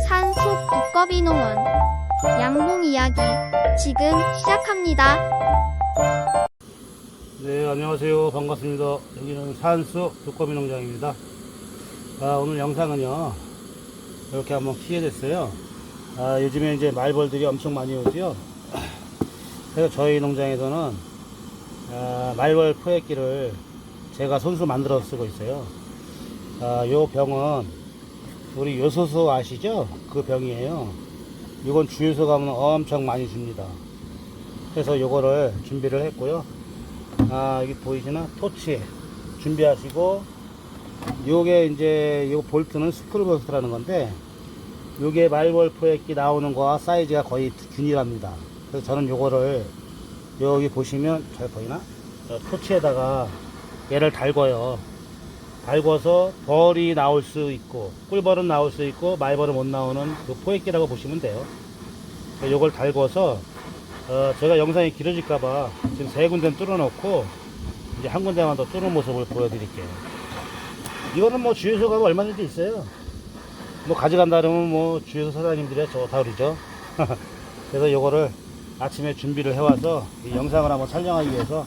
산속 두꺼비 농원 양봉 이야기 지금 시작합니다. 네, 안녕하세요. 반갑습니다. 여기는 산수 두꺼비 농장입니다. 아, 오늘 영상은요, 이렇게 한번 키게 됐어요. 아, 요즘에 이제 말벌들이 엄청 많이 오지요. 그래서 저희 농장에서는 아, 말벌 포획기를 제가 손수 만들어 쓰고 있어요. 아, 요 병은 우리 요소수 아시죠? 그 병이에요. 이건 주유소 가면 엄청 많이 줍니다. 그래서 요거를 준비를 했고요. 아, 여기 보이시나? 토치 준비하시고, 요게 이제, 요 볼트는 스크류 볼트라는 건데, 요게 말벌 포획기 나오는 거와 사이즈가 거의 균일합니다. 그래서 저는 요거를, 여기 보시면, 잘 보이나? 어, 토치에다가 얘를 달궈요. 달궈서 벌이 나올 수 있고, 꿀벌은 나올 수 있고, 말벌은 못 나오는 그 포획기라고 보시면 돼요. 요걸 달궈서, 어, 제가 영상이 길어질까봐 지금 세 군데는 뚫어놓고 이제 한 군데만 더 뚫은 모습을 보여드릴게요. 이거는 뭐 주유소 가면 얼마든지 있어요. 뭐 가져간다 그러면 뭐 주유소 사장님들이 좋다 그러죠. 그래서 요거를 아침에 준비를 해와서 이 영상을 한번 촬영하기 위해서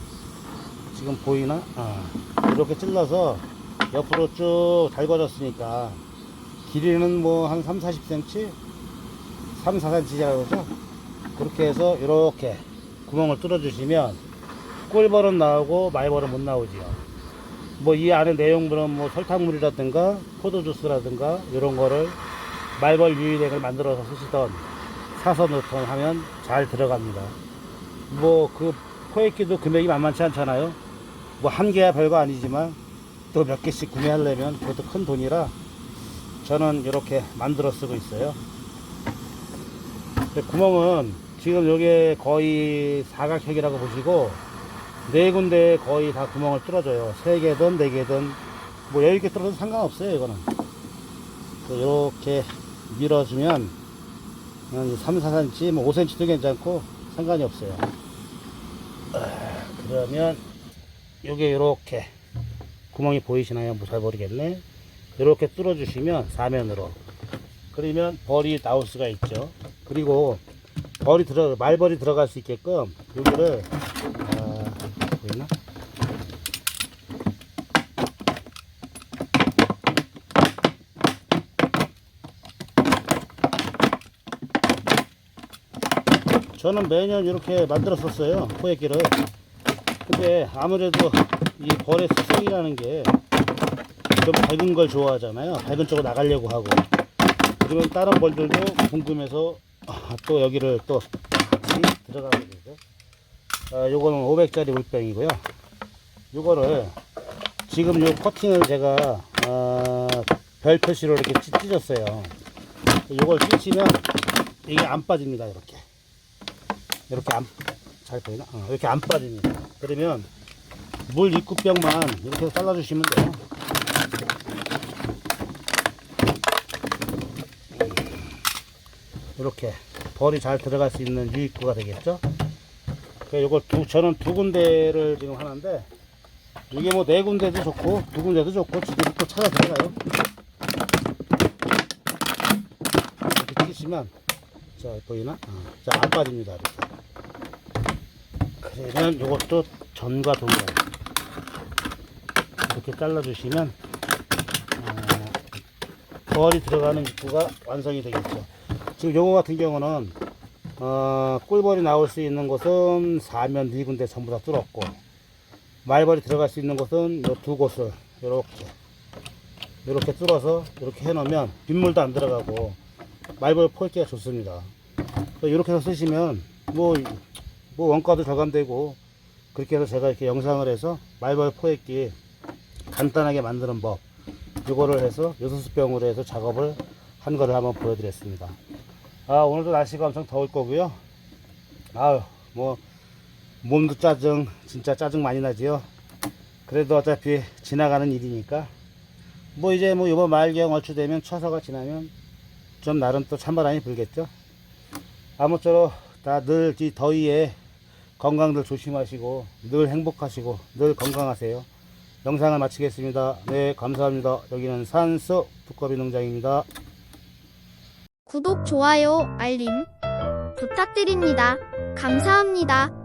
지금 보이나? 어, 이렇게 찔러서 옆으로 쭉 달궈졌으니까 길이는 뭐 한 3, 40cm? 3, 4cm라고 그러죠? 그렇게 해서 이렇게 구멍을 뚫어 주시면 꿀벌은 나오고 말벌은 못 나오지요. 뭐 이 안에 내용물은 뭐 설탕물이라든가 포도주스라든가 이런 거를 말벌 유인액을 만들어서 쓰시던 사서 넣던 하면 잘 들어갑니다. 뭐 그 포획기도 금액이 만만치 않잖아요. 뭐 한 개야 별거 아니지만 또 몇 개씩 구매하려면 그것도 큰 돈이라 저는 이렇게 만들어 쓰고 있어요. 구멍은 지금 여기에 거의 사각형이라고 보시고 네 군데에 거의 다 구멍을 뚫어줘요. 세 개든 네 개든 뭐 여유 있게 뚫어도 상관없어요. 이거는 이렇게 밀어주면 한 3, 4cm, 뭐 5cm도 괜찮고 상관이 없어요. 아, 그러면 요게 이렇게 구멍이 보이시나요? 뭐잘 모르겠네. 이렇게 뚫어 주시면 사면으로 그러면 벌이 나올 수가 있죠. 그리고 벌이 들어 말벌이 들어갈 수 있게끔 여기를 아, 보이나? 저는 매년 이렇게 만들었었어요 포획기를 근데 아무래도 이 벌의 습성이라는 게 좀 밝은 걸 좋아하잖아요 밝은 쪽으로 나가려고 하고 그러면 다른 벌들도 궁금해서 아, 또 여기를 또 들어가게 되죠. 아, 요거는 500짜리 물병이고요. 요거를 지금 요 커팅을 제가 아, 별 표시로 이렇게 찢- 찢었어요. 요걸 찢으면 이게 안 빠집니다. 이렇게 이렇게 안 잘 보이나? 어, 이렇게 안 빠집니다. 그러면 물 입구병만 이렇게 잘라주시면 돼요. 이렇게 벌이 잘 들어갈 수 있는 유입구가 되겠죠. 그 요걸 두, 저는 두 군데를 지금 하는데 이게 뭐 네 군데도 좋고 두 군데도 좋고 지들이 또 찾아 들어가요. 이렇게 끼시면 자 보이나? 어, 자 안 빠집니다. 이렇게. 그러면 요것도 전과 동일하게 이렇게 잘라주시면 어, 벌이 들어가는 입구가 완성이 되겠죠. 지금 요거 같은 경우는 어, 꿀벌이 나올 수 있는 곳은 사면 네 군데 전부 다 뚫었고 말벌이 들어갈 수 있는 곳은 요두 곳을 이렇게 이렇게 뚫어서 이렇게 해놓으면 빗물도 안 들어가고 말벌 포획기가 좋습니다. 이렇게 해서 쓰시면 뭐, 뭐 원가도 절감되고 그렇게 해서 제가 이렇게 영상을 해서 말벌 포획기 간단하게 만드는 법 이거를 해서 요소수병으로 해서 작업을 한 거를 한번 보여드렸습니다. 아, 오늘도 날씨가 엄청 더울 거고요. 아유, 뭐, 몸도 짜증, 진짜 짜증 많이 나지요. 그래도 어차피 지나가는 일이니까. 뭐 이제 뭐 이번 말경 얼추 되면 처서가 지나면 좀 나름 또 찬바람이 불겠죠. 아무쪼록 다늘 이 더위에 건강들 조심하시고 늘 행복하시고 늘 건강하세요. 영상을 마치겠습니다. 네, 감사합니다. 여기는 산수 두꺼비 농장입니다. 구독, 좋아요, 알림 부탁드립니다. 감사합니다.